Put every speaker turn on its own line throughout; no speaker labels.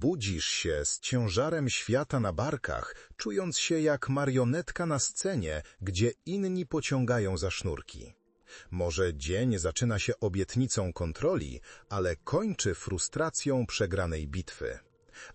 Budzisz się z ciężarem świata na barkach, czując się jak marionetka na scenie, gdzie inni pociągają za sznurki. Może dzień zaczyna się obietnicą kontroli, ale kończy frustracją przegranej bitwy.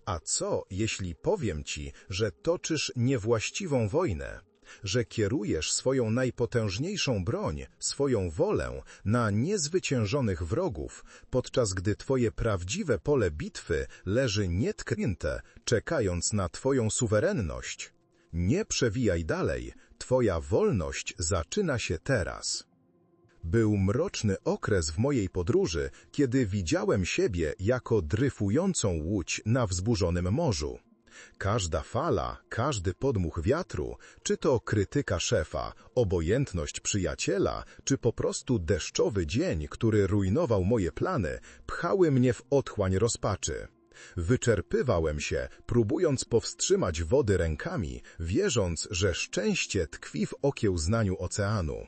A co, jeśli powiem ci, że toczysz niewłaściwą wojnę? Że kierujesz swoją najpotężniejszą broń, swoją wolę na niezwyciężonych wrogów, podczas gdy twoje prawdziwe pole bitwy leży nietknięte, czekając na twoją suwerenność. Nie przewijaj dalej, twoja wolność zaczyna się teraz. Był mroczny okres w mojej podróży, kiedy widziałem siebie jako dryfującą łódź na wzburzonym morzu. Każda fala, każdy podmuch wiatru, czy to krytyka szefa, obojętność przyjaciela, czy po prostu deszczowy dzień, który rujnował moje plany, pchały mnie w otchłań rozpaczy. Wyczerpywałem się, próbując powstrzymać wody rękami, wierząc, że szczęście tkwi w okiełznaniu oceanu.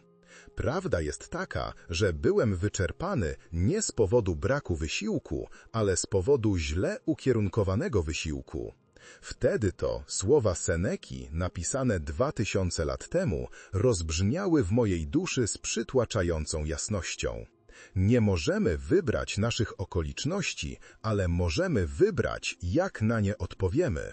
Prawda jest taka, że byłem wyczerpany nie z powodu braku wysiłku, ale z powodu źle ukierunkowanego wysiłku. Wtedy to słowa Seneki, napisane dwa tysiące lat temu, rozbrzmiały w mojej duszy z przytłaczającą jasnością. Nie możemy wybrać naszych okoliczności, ale możemy wybrać, jak na nie odpowiemy.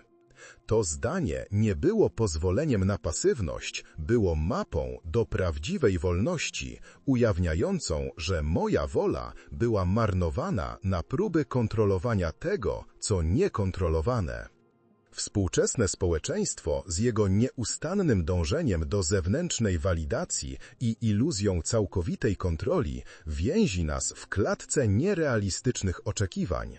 To zdanie nie było pozwoleniem na pasywność, było mapą do prawdziwej wolności, ujawniającą, że moja wola była marnowana na próby kontrolowania tego, co niekontrolowane. Współczesne społeczeństwo z jego nieustannym dążeniem do zewnętrznej walidacji i iluzją całkowitej kontroli więzi nas w klatce nierealistycznych oczekiwań.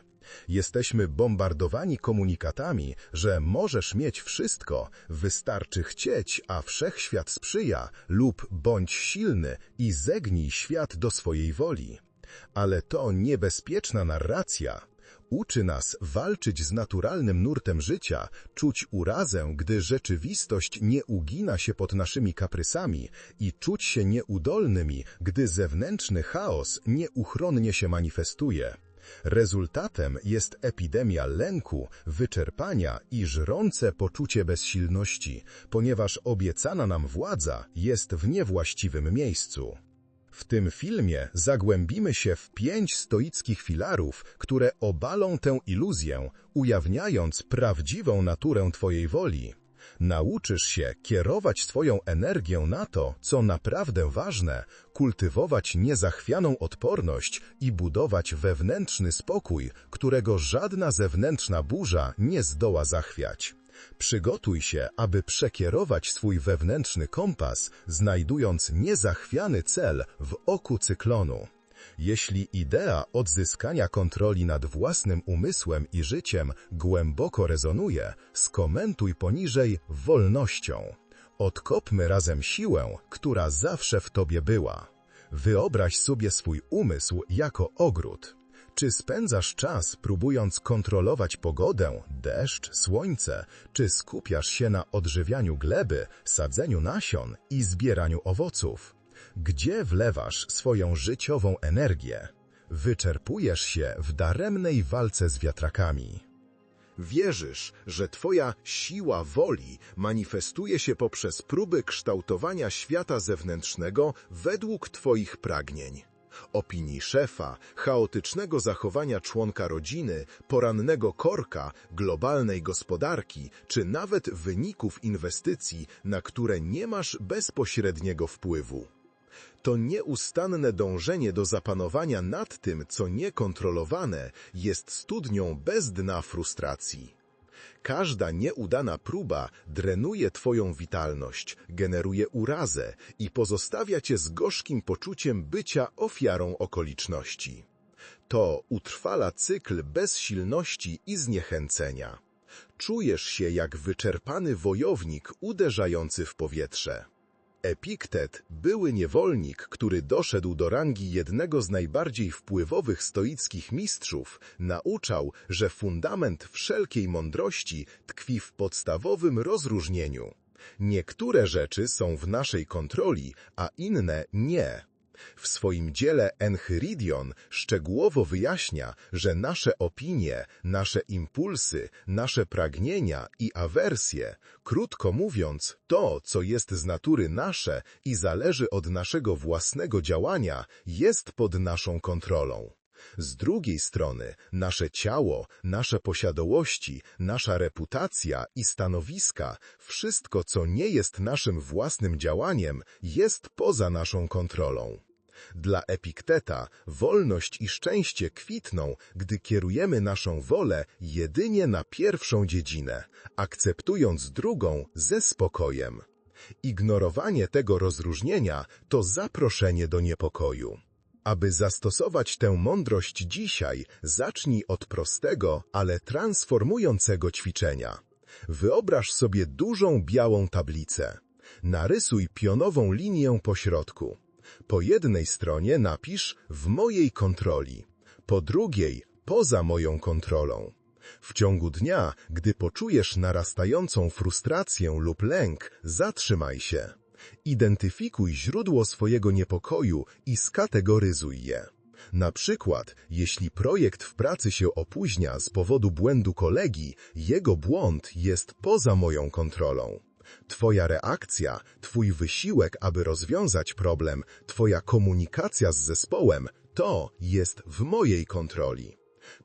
Jesteśmy bombardowani komunikatami, że możesz mieć wszystko, wystarczy chcieć, a wszechświat sprzyja, lub bądź silny i zegnij świat do swojej woli. Ale to niebezpieczna narracja, Uczy nas walczyć z naturalnym nurtem życia, czuć urazę, gdy rzeczywistość nie ugina się pod naszymi kaprysami i czuć się nieudolnymi, gdy zewnętrzny chaos nieuchronnie się manifestuje. Rezultatem jest epidemia lęku, wyczerpania i żrące poczucie bezsilności, ponieważ obiecana nam władza jest w niewłaściwym miejscu. W tym filmie zagłębimy się w pięć stoickich filarów, które obalą tę iluzję, ujawniając prawdziwą naturę Twojej woli. Nauczysz się kierować swoją energię na to, co naprawdę ważne, kultywować niezachwianą odporność i budować wewnętrzny spokój, którego żadna zewnętrzna burza nie zdoła zachwiać. Przygotuj się, aby przekierować swój wewnętrzny kompas, znajdując niezachwiany cel w oku cyklonu. Jeśli idea odzyskania kontroli nad własnym umysłem i życiem głęboko rezonuje, skomentuj poniżej wolnością. Odkopmy razem siłę, która zawsze w tobie była. Wyobraź sobie swój umysł jako ogród. Czy spędzasz czas próbując kontrolować pogodę, deszcz, słońce, czy skupiasz się na odżywianiu gleby, sadzeniu nasion i zbieraniu owoców? Gdzie wlewasz swoją życiową energię? Wyczerpujesz się w daremnej walce z wiatrakami. Wierzysz, że Twoja siła woli manifestuje się poprzez próby kształtowania świata zewnętrznego według Twoich pragnień opinii szefa, chaotycznego zachowania członka rodziny, porannego korka, globalnej gospodarki, czy nawet wyników inwestycji, na które nie masz bezpośredniego wpływu. To nieustanne dążenie do zapanowania nad tym, co niekontrolowane, jest studnią bez dna frustracji. Każda nieudana próba drenuje Twoją witalność, generuje urazę i pozostawia Cię z gorzkim poczuciem bycia ofiarą okoliczności. To utrwala cykl bezsilności i zniechęcenia. Czujesz się jak wyczerpany wojownik uderzający w powietrze. Epiktet, były niewolnik, który doszedł do rangi jednego z najbardziej wpływowych stoickich mistrzów, nauczał, że fundament wszelkiej mądrości tkwi w podstawowym rozróżnieniu. Niektóre rzeczy są w naszej kontroli, a inne nie. W swoim dziele Enchiridion szczegółowo wyjaśnia, że nasze opinie, nasze impulsy, nasze pragnienia i awersje, krótko mówiąc, to, co jest z natury nasze i zależy od naszego własnego działania, jest pod naszą kontrolą. Z drugiej strony, nasze ciało, nasze posiadołości, nasza reputacja i stanowiska, wszystko, co nie jest naszym własnym działaniem, jest poza naszą kontrolą. Dla Epikteta wolność i szczęście kwitną, gdy kierujemy naszą wolę jedynie na pierwszą dziedzinę, akceptując drugą ze spokojem. Ignorowanie tego rozróżnienia to zaproszenie do niepokoju. Aby zastosować tę mądrość dzisiaj, zacznij od prostego, ale transformującego ćwiczenia. Wyobraź sobie dużą białą tablicę. Narysuj pionową linię po środku. Po jednej stronie napisz w mojej kontroli, po drugiej poza moją kontrolą. W ciągu dnia, gdy poczujesz narastającą frustrację lub lęk, zatrzymaj się. Identyfikuj źródło swojego niepokoju i skategoryzuj je. Na przykład, jeśli projekt w pracy się opóźnia z powodu błędu kolegi, jego błąd jest poza moją kontrolą. Twoja reakcja, Twój wysiłek, aby rozwiązać problem, Twoja komunikacja z zespołem, to jest w mojej kontroli.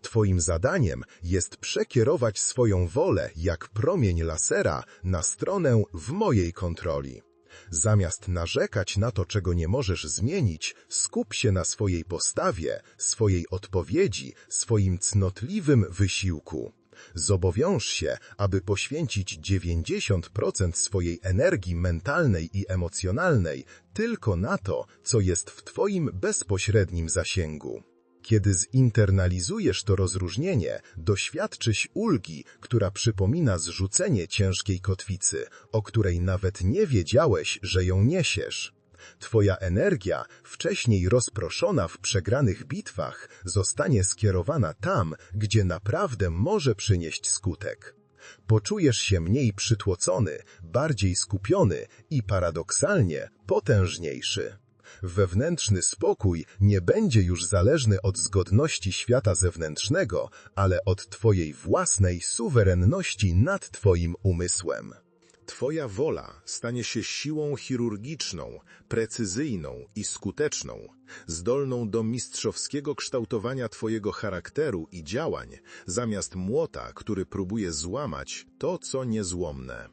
Twoim zadaniem jest przekierować swoją wolę jak promień lasera na stronę w mojej kontroli. Zamiast narzekać na to, czego nie możesz zmienić, skup się na swojej postawie, swojej odpowiedzi, swoim cnotliwym wysiłku. Zobowiąż się, aby poświęcić 90% swojej energii mentalnej i emocjonalnej tylko na to, co jest w Twoim bezpośrednim zasięgu. Kiedy zinternalizujesz to rozróżnienie, doświadczysz ulgi, która przypomina zrzucenie ciężkiej kotwicy, o której nawet nie wiedziałeś, że ją niesiesz. Twoja energia, wcześniej rozproszona w przegranych bitwach, zostanie skierowana tam, gdzie naprawdę może przynieść skutek. Poczujesz się mniej przytłocony, bardziej skupiony i paradoksalnie potężniejszy. Wewnętrzny spokój nie będzie już zależny od zgodności świata zewnętrznego, ale od Twojej własnej suwerenności nad Twoim umysłem. Twoja wola stanie się siłą chirurgiczną, precyzyjną i skuteczną, zdolną do mistrzowskiego kształtowania Twojego charakteru i działań, zamiast młota, który próbuje złamać to, co niezłomne.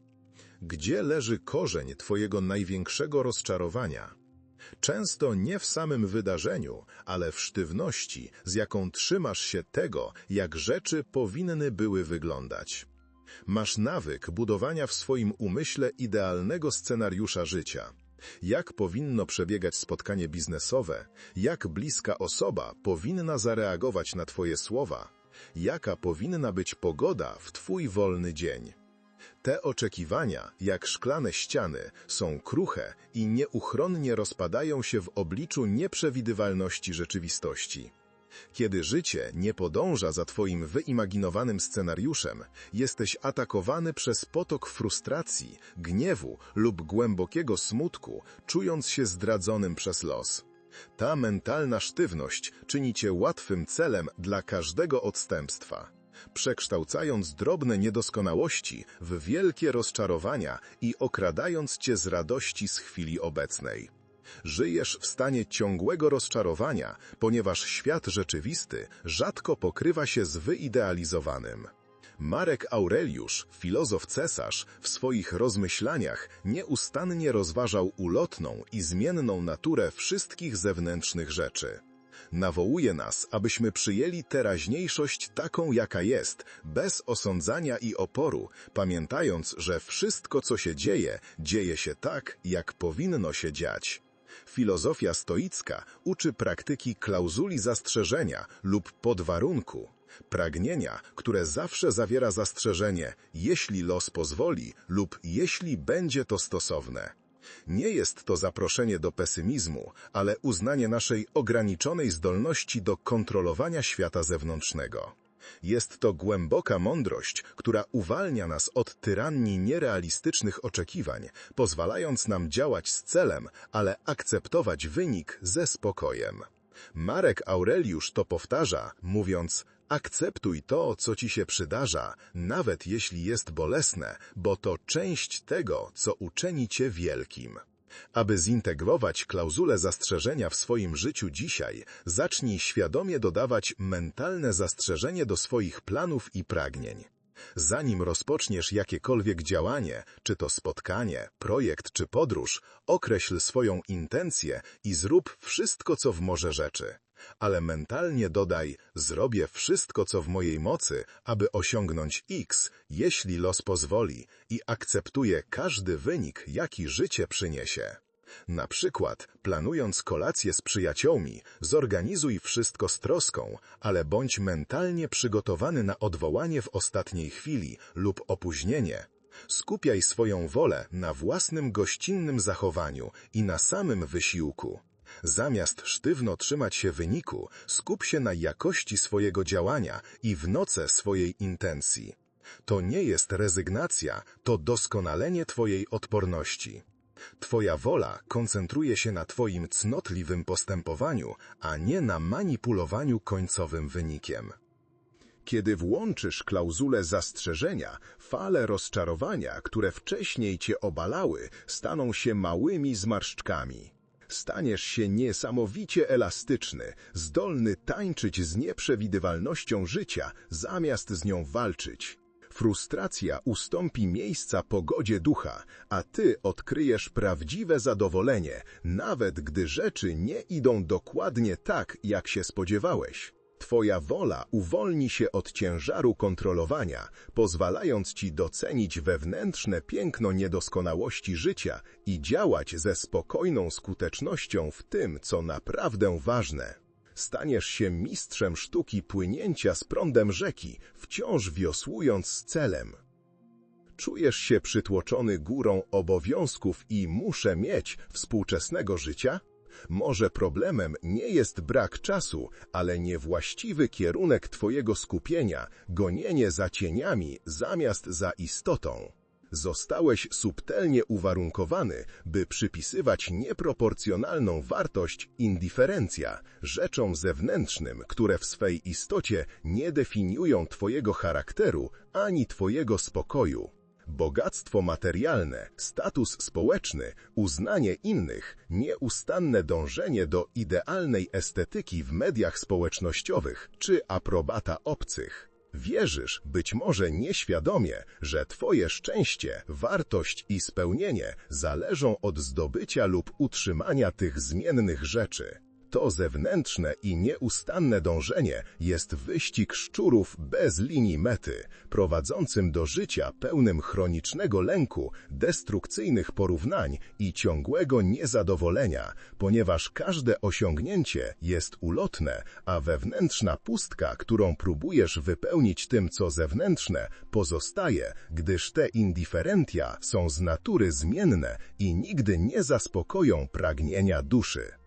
Gdzie leży korzeń Twojego największego rozczarowania? Często nie w samym wydarzeniu, ale w sztywności, z jaką trzymasz się tego, jak rzeczy powinny były wyglądać. Masz nawyk budowania w swoim umyśle idealnego scenariusza życia. Jak powinno przebiegać spotkanie biznesowe, jak bliska osoba powinna zareagować na Twoje słowa, jaka powinna być pogoda w Twój wolny dzień. Te oczekiwania, jak szklane ściany, są kruche i nieuchronnie rozpadają się w obliczu nieprzewidywalności rzeczywistości. Kiedy życie nie podąża za Twoim wyimaginowanym scenariuszem, jesteś atakowany przez potok frustracji, gniewu lub głębokiego smutku, czując się zdradzonym przez los. Ta mentalna sztywność czyni Cię łatwym celem dla każdego odstępstwa przekształcając drobne niedoskonałości w wielkie rozczarowania i okradając cię z radości z chwili obecnej. Żyjesz w stanie ciągłego rozczarowania, ponieważ świat rzeczywisty rzadko pokrywa się z wyidealizowanym. Marek Aureliusz, filozof cesarz, w swoich rozmyślaniach nieustannie rozważał ulotną i zmienną naturę wszystkich zewnętrznych rzeczy. Nawołuje nas, abyśmy przyjęli teraźniejszość taką, jaka jest, bez osądzania i oporu, pamiętając, że wszystko, co się dzieje, dzieje się tak, jak powinno się dziać. Filozofia stoicka uczy praktyki klauzuli zastrzeżenia lub podwarunku, pragnienia, które zawsze zawiera zastrzeżenie, jeśli los pozwoli lub jeśli będzie to stosowne. Nie jest to zaproszenie do pesymizmu, ale uznanie naszej ograniczonej zdolności do kontrolowania świata zewnętrznego. Jest to głęboka mądrość, która uwalnia nas od tyranii nierealistycznych oczekiwań, pozwalając nam działać z celem, ale akceptować wynik ze spokojem. Marek Aureliusz to powtarza, mówiąc Akceptuj to, co ci się przydarza, nawet jeśli jest bolesne, bo to część tego, co uczyni cię wielkim. Aby zintegrować klauzulę zastrzeżenia w swoim życiu dzisiaj, zacznij świadomie dodawać mentalne zastrzeżenie do swoich planów i pragnień. Zanim rozpoczniesz jakiekolwiek działanie, czy to spotkanie, projekt czy podróż, określ swoją intencję i zrób wszystko, co w może rzeczy. Ale mentalnie dodaj, zrobię wszystko, co w mojej mocy, aby osiągnąć X, jeśli los pozwoli i akceptuję każdy wynik, jaki życie przyniesie. Na przykład, planując kolację z przyjaciółmi, zorganizuj wszystko z troską, ale bądź mentalnie przygotowany na odwołanie w ostatniej chwili lub opóźnienie. Skupiaj swoją wolę na własnym gościnnym zachowaniu i na samym wysiłku. Zamiast sztywno trzymać się wyniku, skup się na jakości swojego działania i w noce swojej intencji. To nie jest rezygnacja, to doskonalenie Twojej odporności. Twoja wola koncentruje się na Twoim cnotliwym postępowaniu, a nie na manipulowaniu końcowym wynikiem. Kiedy włączysz klauzulę zastrzeżenia, fale rozczarowania, które wcześniej cię obalały, staną się małymi zmarszczkami. Staniesz się niesamowicie elastyczny, zdolny tańczyć z nieprzewidywalnością życia, zamiast z nią walczyć. Frustracja ustąpi miejsca pogodzie ducha, a ty odkryjesz prawdziwe zadowolenie, nawet gdy rzeczy nie idą dokładnie tak, jak się spodziewałeś. Twoja wola uwolni się od ciężaru kontrolowania, pozwalając ci docenić wewnętrzne piękno niedoskonałości życia i działać ze spokojną skutecznością w tym, co naprawdę ważne. Staniesz się mistrzem sztuki płynięcia z prądem rzeki, wciąż wiosłując z celem. Czujesz się przytłoczony górą obowiązków i muszę mieć współczesnego życia? Może problemem nie jest brak czasu, ale niewłaściwy kierunek Twojego skupienia, gonienie za cieniami zamiast za istotą. Zostałeś subtelnie uwarunkowany, by przypisywać nieproporcjonalną wartość indiferencja rzeczom zewnętrznym, które w swej istocie nie definiują Twojego charakteru ani Twojego spokoju. Bogactwo materialne, status społeczny, uznanie innych, nieustanne dążenie do idealnej estetyki w mediach społecznościowych czy aprobata obcych. Wierzysz, być może nieświadomie, że Twoje szczęście, wartość i spełnienie zależą od zdobycia lub utrzymania tych zmiennych rzeczy. To zewnętrzne i nieustanne dążenie jest wyścig szczurów bez linii mety, prowadzącym do życia pełnym chronicznego lęku, destrukcyjnych porównań i ciągłego niezadowolenia, ponieważ każde osiągnięcie jest ulotne, a wewnętrzna pustka, którą próbujesz wypełnić tym, co zewnętrzne, pozostaje, gdyż te indiferentia są z natury zmienne i nigdy nie zaspokoją pragnienia duszy.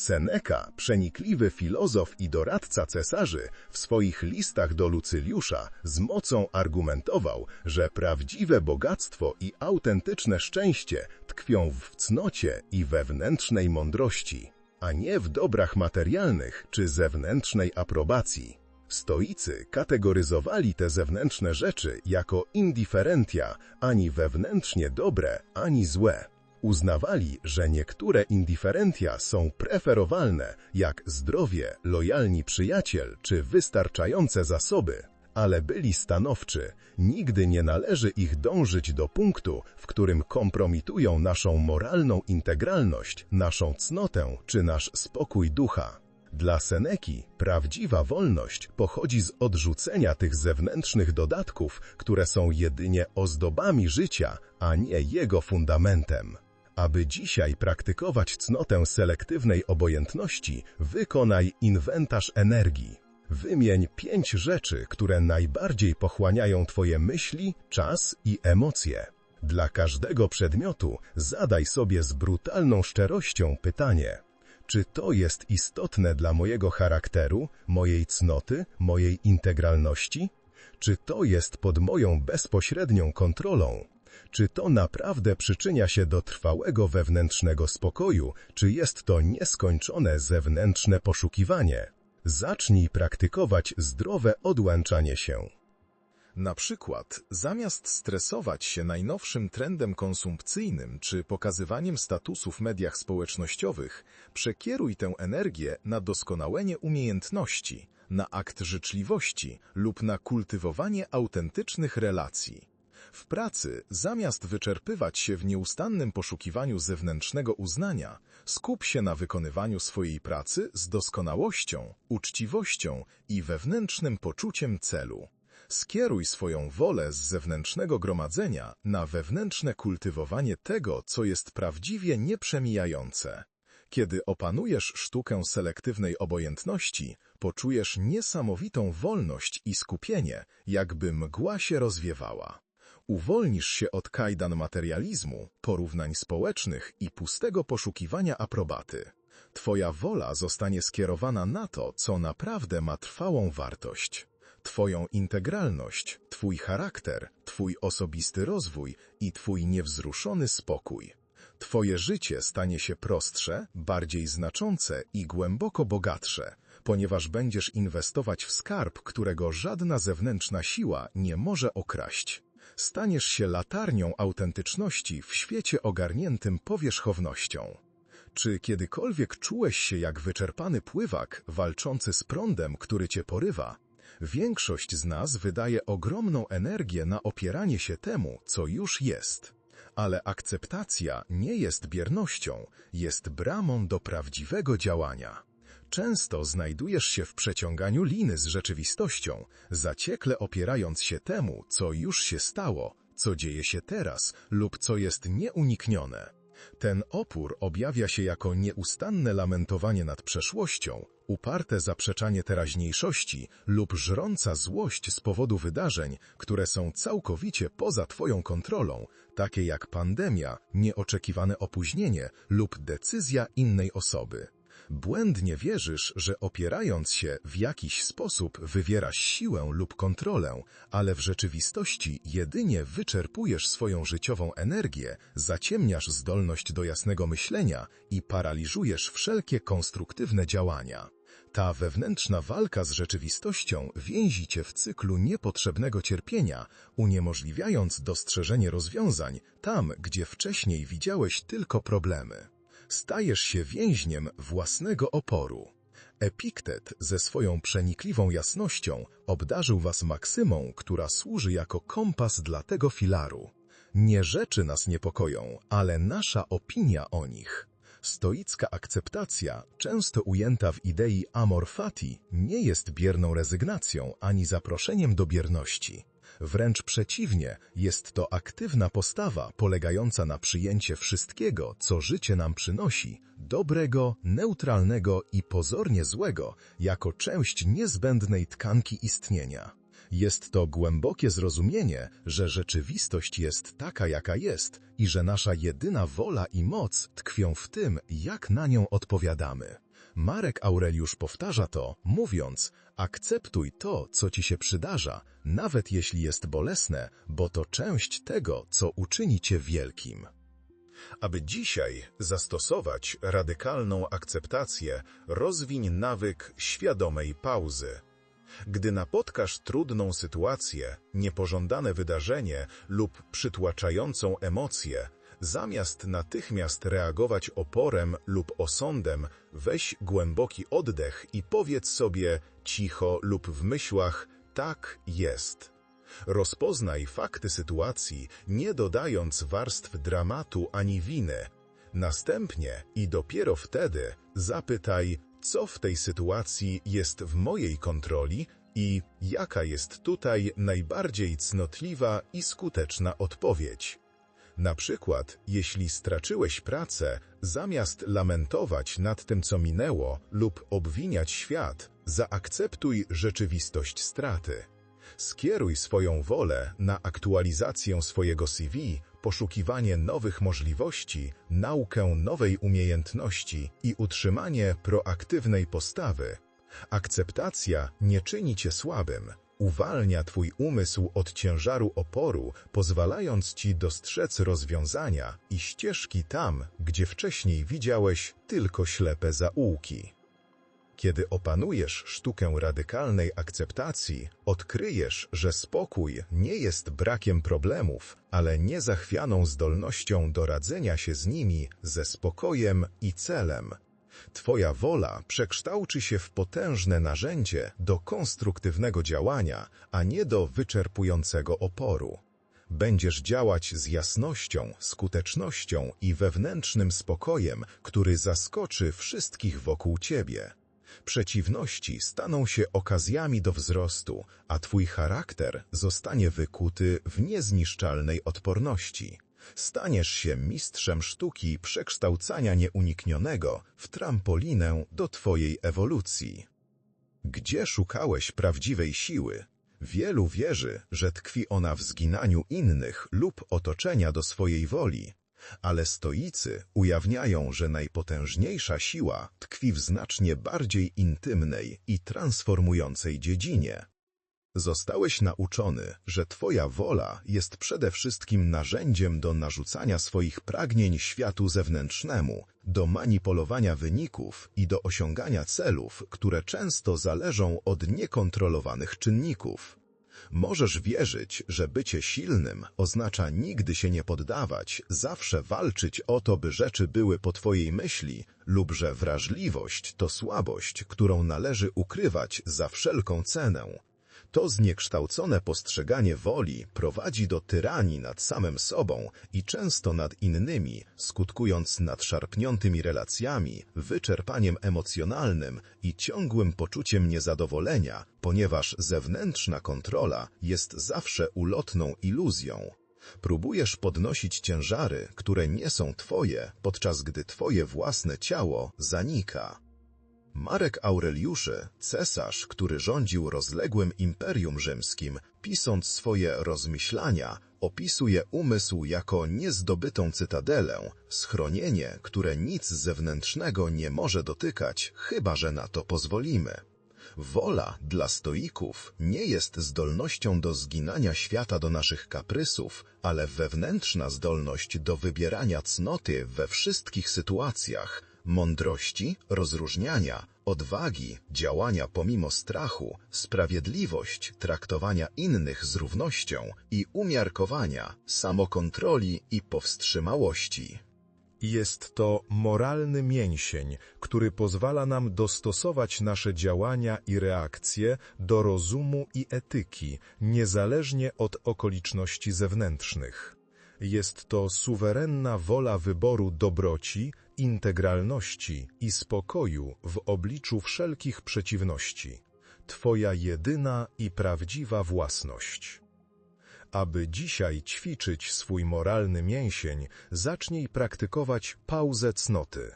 Seneca, przenikliwy filozof i doradca cesarzy, w swoich listach do Lucyliusza z mocą argumentował, że prawdziwe bogactwo i autentyczne szczęście tkwią w cnocie i wewnętrznej mądrości, a nie w dobrach materialnych czy zewnętrznej aprobacji. Stoicy kategoryzowali te zewnętrzne rzeczy jako indiferentia, ani wewnętrznie dobre, ani złe. Uznawali, że niektóre indiferentia są preferowalne, jak zdrowie, lojalni przyjaciel czy wystarczające zasoby, ale byli stanowczy, nigdy nie należy ich dążyć do punktu, w którym kompromitują naszą moralną integralność, naszą cnotę czy nasz spokój ducha. Dla Seneki prawdziwa wolność pochodzi z odrzucenia tych zewnętrznych dodatków, które są jedynie ozdobami życia, a nie jego fundamentem. Aby dzisiaj praktykować cnotę selektywnej obojętności, wykonaj inwentarz energii. Wymień pięć rzeczy, które najbardziej pochłaniają Twoje myśli, czas i emocje. Dla każdego przedmiotu zadaj sobie z brutalną szczerością pytanie. Czy to jest istotne dla mojego charakteru, mojej cnoty, mojej integralności? Czy to jest pod moją bezpośrednią kontrolą? Czy to naprawdę przyczynia się do trwałego wewnętrznego spokoju, czy jest to nieskończone zewnętrzne poszukiwanie? Zacznij praktykować zdrowe odłączanie się. Na przykład, zamiast stresować się najnowszym trendem konsumpcyjnym czy pokazywaniem statusów w mediach społecznościowych, przekieruj tę energię na doskonalenie umiejętności, na akt życzliwości lub na kultywowanie autentycznych relacji. W pracy, zamiast wyczerpywać się w nieustannym poszukiwaniu zewnętrznego uznania, skup się na wykonywaniu swojej pracy z doskonałością, uczciwością i wewnętrznym poczuciem celu. Skieruj swoją wolę z zewnętrznego gromadzenia na wewnętrzne kultywowanie tego, co jest prawdziwie nieprzemijające. Kiedy opanujesz sztukę selektywnej obojętności, poczujesz niesamowitą wolność i skupienie, jakby mgła się rozwiewała. Uwolnisz się od kajdan materializmu, porównań społecznych i pustego poszukiwania aprobaty. Twoja wola zostanie skierowana na to, co naprawdę ma trwałą wartość. Twoją integralność, Twój charakter, Twój osobisty rozwój i Twój niewzruszony spokój. Twoje życie stanie się prostsze, bardziej znaczące i głęboko bogatsze, ponieważ będziesz inwestować w skarb, którego żadna zewnętrzna siła nie może okraść. Staniesz się latarnią autentyczności w świecie ogarniętym powierzchownością. Czy kiedykolwiek czułeś się jak wyczerpany pływak walczący z prądem, który cię porywa? Większość z nas wydaje ogromną energię na opieranie się temu, co już jest. Ale akceptacja nie jest biernością, jest bramą do prawdziwego działania. Często znajdujesz się w przeciąganiu liny z rzeczywistością, zaciekle opierając się temu, co już się stało, co dzieje się teraz lub co jest nieuniknione. Ten opór objawia się jako nieustanne lamentowanie nad przeszłością, uparte zaprzeczanie teraźniejszości lub żrąca złość z powodu wydarzeń, które są całkowicie poza Twoją kontrolą, takie jak pandemia, nieoczekiwane opóźnienie lub decyzja innej osoby. Błędnie wierzysz, że opierając się w jakiś sposób wywierasz siłę lub kontrolę, ale w rzeczywistości jedynie wyczerpujesz swoją życiową energię, zaciemniasz zdolność do jasnego myślenia i paraliżujesz wszelkie konstruktywne działania. Ta wewnętrzna walka z rzeczywistością więzi cię w cyklu niepotrzebnego cierpienia, uniemożliwiając dostrzeżenie rozwiązań tam, gdzie wcześniej widziałeś tylko problemy stajesz się więźniem własnego oporu. Epiktet ze swoją przenikliwą jasnością obdarzył was maksymą, która służy jako kompas dla tego filaru. Nie rzeczy nas niepokoją, ale nasza opinia o nich. Stoicka akceptacja, często ujęta w idei amor fati, nie jest bierną rezygnacją ani zaproszeniem do bierności. Wręcz przeciwnie, jest to aktywna postawa polegająca na przyjęcie wszystkiego, co życie nam przynosi, dobrego, neutralnego i pozornie złego, jako część niezbędnej tkanki istnienia. Jest to głębokie zrozumienie, że rzeczywistość jest taka, jaka jest i że nasza jedyna wola i moc tkwią w tym, jak na nią odpowiadamy. Marek Aureliusz powtarza to, mówiąc, akceptuj to, co ci się przydarza, nawet jeśli jest bolesne, bo to część tego, co uczyni cię wielkim. Aby dzisiaj zastosować radykalną akceptację, rozwiń nawyk świadomej pauzy. Gdy napotkasz trudną sytuację, niepożądane wydarzenie lub przytłaczającą emocję, Zamiast natychmiast reagować oporem lub osądem, weź głęboki oddech i powiedz sobie cicho lub w myślach tak jest. Rozpoznaj fakty sytuacji, nie dodając warstw dramatu ani winy. Następnie i dopiero wtedy zapytaj, co w tej sytuacji jest w mojej kontroli i jaka jest tutaj najbardziej cnotliwa i skuteczna odpowiedź. Na przykład, jeśli straciłeś pracę, zamiast lamentować nad tym, co minęło lub obwiniać świat, zaakceptuj rzeczywistość straty. Skieruj swoją wolę na aktualizację swojego CV, poszukiwanie nowych możliwości, naukę nowej umiejętności i utrzymanie proaktywnej postawy. Akceptacja nie czyni cię słabym, uwalnia twój umysł od ciężaru oporu, pozwalając ci dostrzec rozwiązania i ścieżki tam, gdzie wcześniej widziałeś tylko ślepe zaułki. Kiedy opanujesz sztukę radykalnej akceptacji, odkryjesz, że spokój nie jest brakiem problemów, ale niezachwianą zdolnością do radzenia się z nimi ze spokojem i celem. Twoja wola przekształci się w potężne narzędzie do konstruktywnego działania, a nie do wyczerpującego oporu. Będziesz działać z jasnością, skutecznością i wewnętrznym spokojem, który zaskoczy wszystkich wokół ciebie. Przeciwności staną się okazjami do wzrostu, a twój charakter zostanie wykuty w niezniszczalnej odporności. Staniesz się mistrzem sztuki przekształcania nieuniknionego w trampolinę do twojej ewolucji. Gdzie szukałeś prawdziwej siły? Wielu wierzy, że tkwi ona w zginaniu innych lub otoczenia do swojej woli, ale stoicy ujawniają, że najpotężniejsza siła tkwi w znacznie bardziej intymnej i transformującej dziedzinie. Zostałeś nauczony, że Twoja wola jest przede wszystkim narzędziem do narzucania swoich pragnień światu zewnętrznemu, do manipulowania wyników i do osiągania celów, które często zależą od niekontrolowanych czynników. Możesz wierzyć, że bycie silnym oznacza nigdy się nie poddawać, zawsze walczyć o to, by rzeczy były po twojej myśli, lub że wrażliwość to słabość, którą należy ukrywać za wszelką cenę. To zniekształcone postrzeganie woli prowadzi do tyranii nad samym sobą i często nad innymi, skutkując nadszarpniętymi relacjami, wyczerpaniem emocjonalnym i ciągłym poczuciem niezadowolenia, ponieważ zewnętrzna kontrola jest zawsze ulotną iluzją. Próbujesz podnosić ciężary, które nie są twoje, podczas gdy twoje własne ciało zanika. Marek Aureliuszy, cesarz, który rządził rozległym imperium rzymskim, pisząc swoje rozmyślania, opisuje umysł jako niezdobytą cytadelę, schronienie, które nic zewnętrznego nie może dotykać, chyba że na to pozwolimy. Wola dla stoików nie jest zdolnością do zginania świata do naszych kaprysów, ale wewnętrzna zdolność do wybierania cnoty we wszystkich sytuacjach, mądrości, rozróżniania, odwagi, działania pomimo strachu, sprawiedliwość, traktowania innych z równością i umiarkowania, samokontroli i powstrzymałości. Jest to moralny mięsień, który pozwala nam dostosować nasze działania i reakcje do rozumu i etyki, niezależnie od okoliczności zewnętrznych. Jest to suwerenna wola wyboru dobroci, integralności i spokoju w obliczu wszelkich przeciwności. Twoja jedyna i prawdziwa własność. Aby dzisiaj ćwiczyć swój moralny mięsień, zacznij praktykować pauzę cnoty.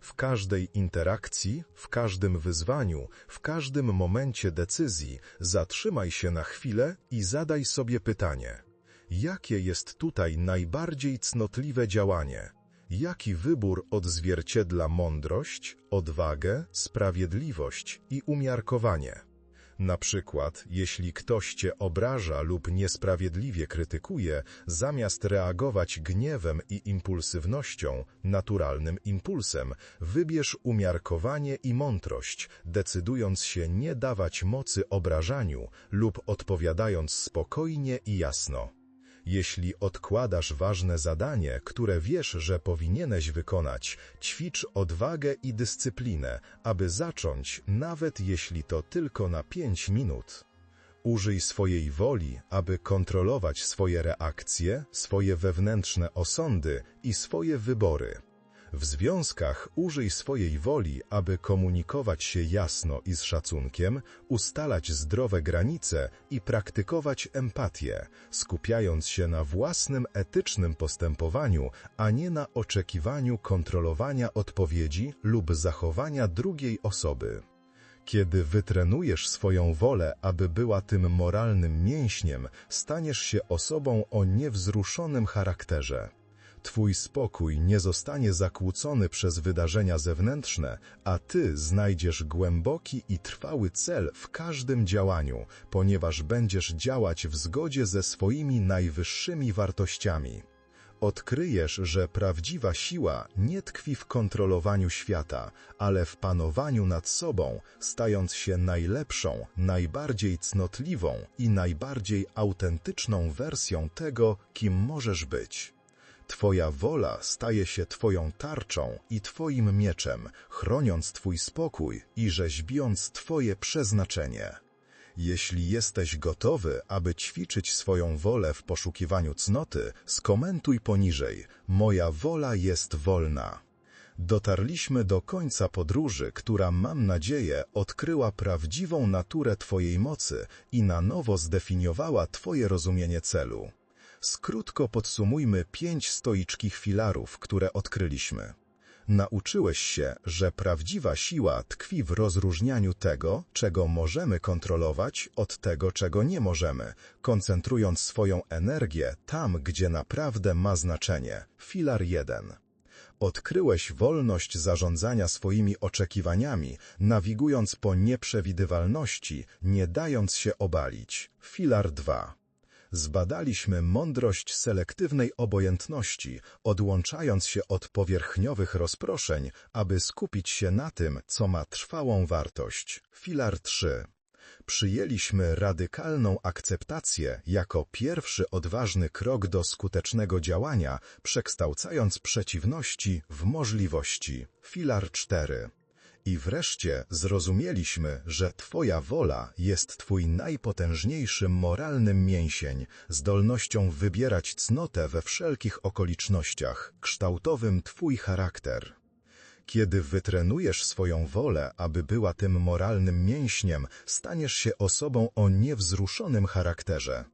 W każdej interakcji, w każdym wyzwaniu, w każdym momencie decyzji zatrzymaj się na chwilę i zadaj sobie pytanie – Jakie jest tutaj najbardziej cnotliwe działanie? Jaki wybór odzwierciedla mądrość, odwagę, sprawiedliwość i umiarkowanie? Na przykład, jeśli ktoś cię obraża lub niesprawiedliwie krytykuje, zamiast reagować gniewem i impulsywnością, naturalnym impulsem, wybierz umiarkowanie i mądrość, decydując się nie dawać mocy obrażaniu lub odpowiadając spokojnie i jasno. Jeśli odkładasz ważne zadanie, które wiesz, że powinieneś wykonać, ćwicz odwagę i dyscyplinę, aby zacząć, nawet jeśli to tylko na pięć minut. Użyj swojej woli, aby kontrolować swoje reakcje, swoje wewnętrzne osądy i swoje wybory. W związkach użyj swojej woli, aby komunikować się jasno i z szacunkiem, ustalać zdrowe granice i praktykować empatię, skupiając się na własnym etycznym postępowaniu, a nie na oczekiwaniu kontrolowania odpowiedzi lub zachowania drugiej osoby. Kiedy wytrenujesz swoją wolę, aby była tym moralnym mięśniem, staniesz się osobą o niewzruszonym charakterze. Twój spokój nie zostanie zakłócony przez wydarzenia zewnętrzne, a ty znajdziesz głęboki i trwały cel w każdym działaniu, ponieważ będziesz działać w zgodzie ze swoimi najwyższymi wartościami. Odkryjesz, że prawdziwa siła nie tkwi w kontrolowaniu świata, ale w panowaniu nad sobą, stając się najlepszą, najbardziej cnotliwą i najbardziej autentyczną wersją tego, kim możesz być. Twoja wola staje się Twoją tarczą i Twoim mieczem, chroniąc Twój spokój i rzeźbiąc Twoje przeznaczenie. Jeśli jesteś gotowy, aby ćwiczyć swoją wolę w poszukiwaniu cnoty, skomentuj poniżej. Moja wola jest wolna. Dotarliśmy do końca podróży, która, mam nadzieję, odkryła prawdziwą naturę Twojej mocy i na nowo zdefiniowała Twoje rozumienie celu. Skrótko podsumujmy pięć stoiczkich filarów, które odkryliśmy. Nauczyłeś się, że prawdziwa siła tkwi w rozróżnianiu tego, czego możemy kontrolować, od tego, czego nie możemy, koncentrując swoją energię tam, gdzie naprawdę ma znaczenie. Filar 1. Odkryłeś wolność zarządzania swoimi oczekiwaniami, nawigując po nieprzewidywalności, nie dając się obalić. Filar 2 zbadaliśmy mądrość selektywnej obojętności, odłączając się od powierzchniowych rozproszeń, aby skupić się na tym, co ma trwałą wartość. Filar 3. Przyjęliśmy radykalną akceptację jako pierwszy odważny krok do skutecznego działania, przekształcając przeciwności w możliwości. Filar 4. I wreszcie zrozumieliśmy, że Twoja wola jest Twój najpotężniejszym moralnym mięsień, zdolnością wybierać cnotę we wszelkich okolicznościach, kształtowym Twój charakter. Kiedy wytrenujesz swoją wolę, aby była tym moralnym mięśniem, staniesz się osobą o niewzruszonym charakterze.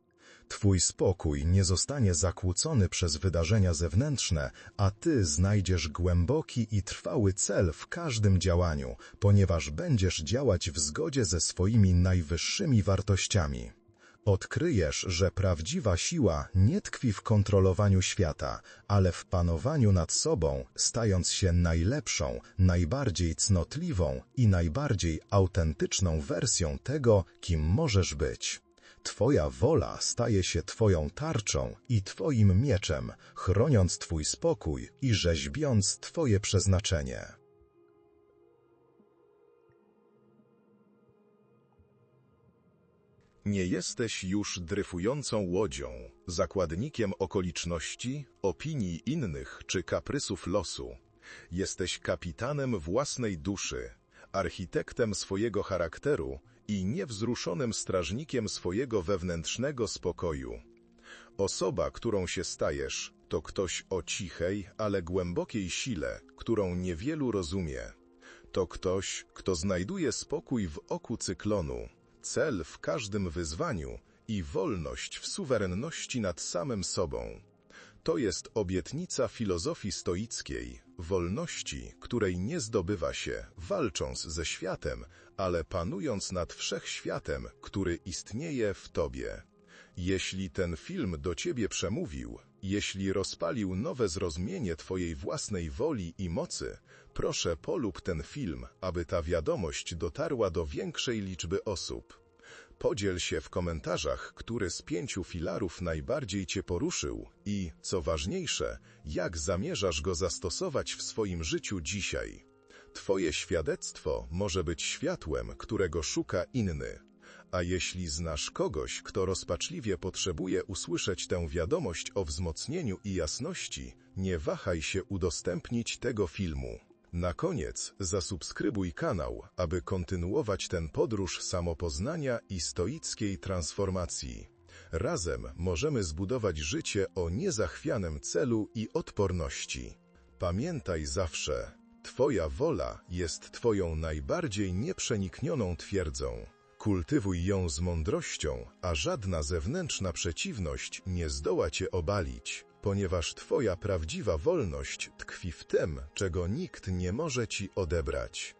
Twój spokój nie zostanie zakłócony przez wydarzenia zewnętrzne, a Ty znajdziesz głęboki i trwały cel w każdym działaniu, ponieważ będziesz działać w zgodzie ze swoimi najwyższymi wartościami. Odkryjesz, że prawdziwa siła nie tkwi w kontrolowaniu świata, ale w panowaniu nad sobą, stając się najlepszą, najbardziej cnotliwą i najbardziej autentyczną wersją tego, kim możesz być. Twoja wola staje się Twoją tarczą i Twoim mieczem, chroniąc Twój spokój i rzeźbiąc Twoje przeznaczenie. Nie jesteś już dryfującą łodzią, zakładnikiem okoliczności, opinii innych czy kaprysów losu. Jesteś kapitanem własnej duszy, architektem swojego charakteru i niewzruszonym strażnikiem swojego wewnętrznego spokoju. Osoba, którą się stajesz, to ktoś o cichej, ale głębokiej sile, którą niewielu rozumie. To ktoś, kto znajduje spokój w oku cyklonu, cel w każdym wyzwaniu i wolność w suwerenności nad samym sobą. To jest obietnica filozofii stoickiej, wolności, której nie zdobywa się, walcząc ze światem, ale panując nad wszechświatem, który istnieje w Tobie. Jeśli ten film do Ciebie przemówił, jeśli rozpalił nowe zrozumienie Twojej własnej woli i mocy, proszę polub ten film, aby ta wiadomość dotarła do większej liczby osób. Podziel się w komentarzach, który z pięciu filarów najbardziej Cię poruszył i, co ważniejsze, jak zamierzasz go zastosować w swoim życiu dzisiaj. Twoje świadectwo może być światłem, którego szuka inny. A jeśli znasz kogoś, kto rozpaczliwie potrzebuje usłyszeć tę wiadomość o wzmocnieniu i jasności, nie wahaj się udostępnić tego filmu. Na koniec zasubskrybuj kanał, aby kontynuować ten podróż samopoznania i stoickiej transformacji. Razem możemy zbudować życie o niezachwianym celu i odporności. Pamiętaj zawsze, Twoja wola jest Twoją najbardziej nieprzeniknioną twierdzą. Kultywuj ją z mądrością, a żadna zewnętrzna przeciwność nie zdoła Cię obalić ponieważ Twoja prawdziwa wolność tkwi w tym, czego nikt nie może Ci odebrać.